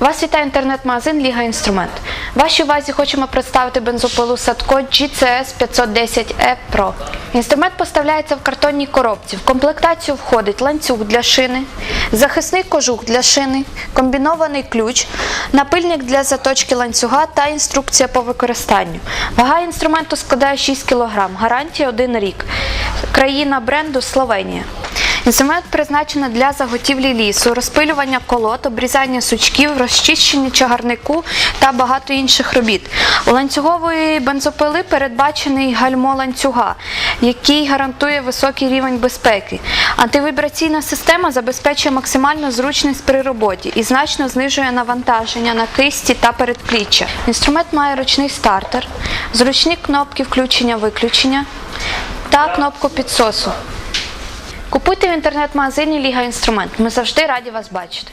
Вас вітає інтернет-магазин Ліга Інструмент. Вашій увазі хочемо представити бензопилу Садко GCS 510 E Pro. Інструмент поставляється в картонній коробці. В комплектацію входить ланцюг для шини, захисний кожух для шини, комбінований ключ, напильник для заточки ланцюга та інструкція по використанню. Вага інструменту складає 6 кг, гарантія 1 рік. Країна бренду Словенія. Інструмент призначений для заготівлі лісу, розпилювання колод, обрізання сучків, розчищення чагарнику та багато інших робіт. У ланцюгової бензопили передбачений гальмо ланцюга, який гарантує високий рівень безпеки. Антивібраційна система забезпечує максимальну зручність при роботі і значно знижує навантаження на кисті та передпліччя. Інструмент має ручний стартер, зручні кнопки включення-виключення та кнопку підсосу. Купуйте в інтернет-магазині Ліга Інструмент. Ми завжди раді вас бачити.